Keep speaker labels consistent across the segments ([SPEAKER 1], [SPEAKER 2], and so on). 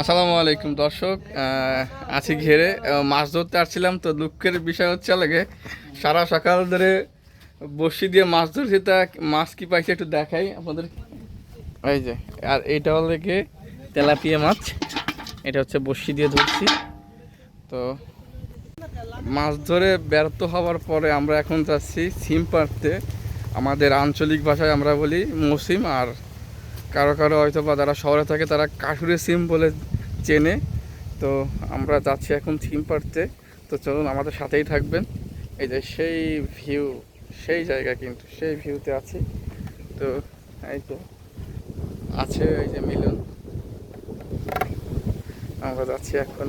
[SPEAKER 1] আসসালামু আলাইকুম, দর্শক। আছি ঘেরে। মাছ ধরতে আসছিলাম তো দুঃখের বিষয় হচ্ছে লাগে সারা সকাল ধরে বসি দিয়ে মাছ ধরছি, তা মাছ কি পাইছে একটু দেখাই আপনাদের। এই যে, আর এটা হলো কি তেলাপিয়া মাছ। এটা হচ্ছে বসি দিয়ে ধরছি। তো মাছ ধরে ব্যর্থ হওয়ার পরে আমরা এখন যাচ্ছি সিম পাড়তে। আমাদের আঞ্চলিক ভাষায় আমরা বলি মসিম আর কারও কারও হয়তো বা যারা শহরে থাকে তারা কাশুরে সিম বলে চেনে। তো আমরা যাচ্ছি এখন সিম পাড়তে তো চলুন, আমাদের সাথেই থাকবেন। এই যে সেই ভিউ সেই জায়গা কিন্তু, সেই ভিউতে আছি। তো এই তো আছে এই যে মিলন। আমরা যাচ্ছি এখন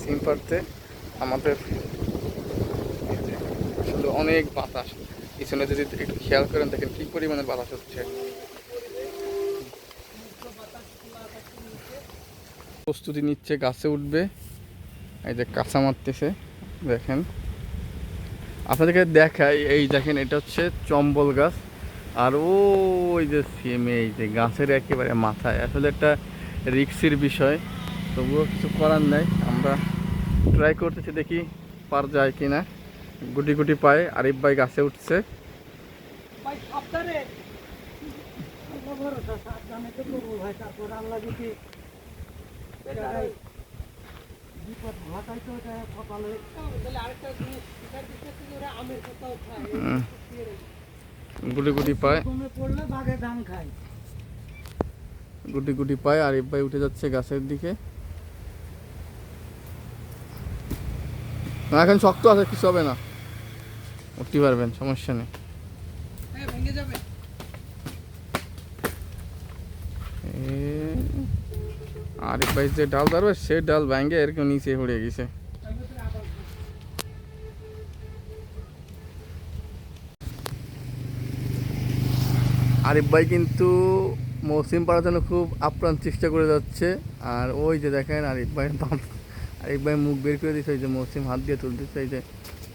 [SPEAKER 1] সিম পাড়তে আমাদের অনেক বাতাস। পিছনে যদি একটু খেয়াল করেন, দেখেন কি পরিমাণের বাতাস হচ্ছে। প্রস্তুতি নিচ্ছে, গাছে উঠবে। এই যে কাঁচা মারতেছে, দেখেন। আপনাদেরকে দেখাই, এই দেখেন, এটা হচ্ছে চম্বল গাছ। আর ও ওই যে সিমে এই যে গাছের একেবারে মাথায়। আসলে একটা রিক্সির বিষয়, তবুও কিছু করার নাই। আমরা ট্রাই করতেছি দেখি পার যায় কি না গুটি গুটি পায়ে আরিফ ভাই গাছে উঠছে।
[SPEAKER 2] ভাই
[SPEAKER 1] গুটি গুটি পায়। গুটি গুটি পায় আরিফ ভাই উঠে যাচ্ছে গাছের দিকে। না, এখন শক্ত আছে কিছু হবে না। উঠতে পারবেন সমস্যা নেই।
[SPEAKER 2] ভেঙে যাবে।
[SPEAKER 1] আরিফ যে ডাল ধরবে, সে ডাল ভাঙ্গে এরকম নিচে পড়ে গেছে। আরিফ ভাই কিন্তু মৌসুম পাড়ার জন্য খুব আপ্রাণ চেষ্টা করে যাচ্ছে। আর ওই যে দেখেন আরিফ ভাই আরিফ ভাই মুখ বের করে দিচ্ছে ওই যে মৌসুম হাত দিয়ে তুলতেছে, এই যে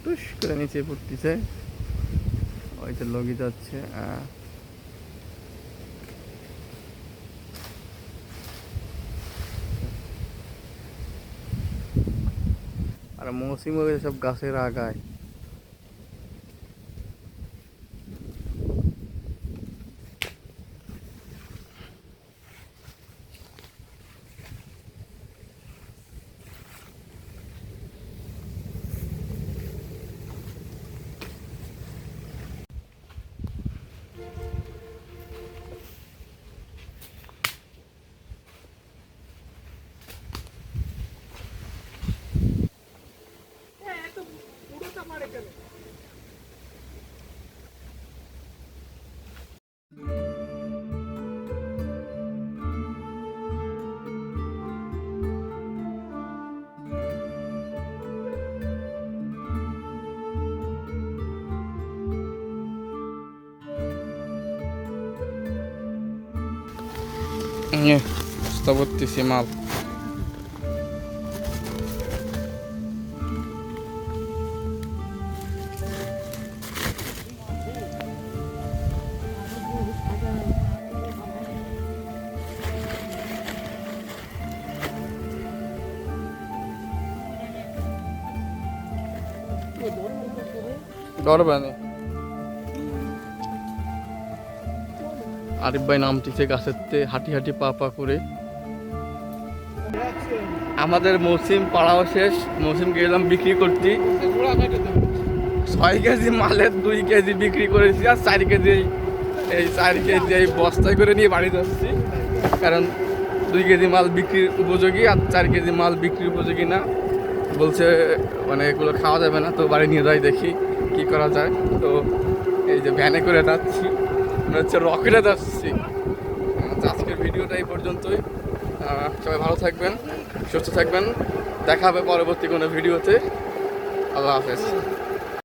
[SPEAKER 1] টুস করে নিচে পড়তেছে। ওই যে লগি যাচ্ছে মৌসুম হয়ে গেছে সব গাছের আগায়
[SPEAKER 2] Не,
[SPEAKER 1] что вот ты Doğru ben de. আরিফ ভাই নামটিছে গাছের তে হাঁটি হাঁটি পা পা করে। আমাদের মৌসুম পাড়াও শেষ, মৌসুম গেলাম বিক্রি করতে। ছয় কেজি মালের দুই কেজি বিক্রি করেছি আর চার কেজি এই চার কেজি এই বস্তায় করে নিয়ে বাড়ি যাচ্ছি। কারণ দুই কেজি মাল বিক্রির উপযোগী আর চার কেজি মাল বিক্রির উপযোগী না। বলছে মানে এগুলো খাওয়া যাবে না, তো বাড়ি নিয়ে যাই দেখি কি করা যায়। তো এই যে ভ্যানে করে যাচ্ছি। মনে হচ্ছে রকেটে যাচ্ছি। আচ্ছা, আজকের ভিডিওটা এই পর্যন্তই। সবাই ভালো থাকবেন সুস্থ থাকবেন। দেখা হবে পরবর্তী কোনো ভিডিওতে। আল্লাহ হাফেজ।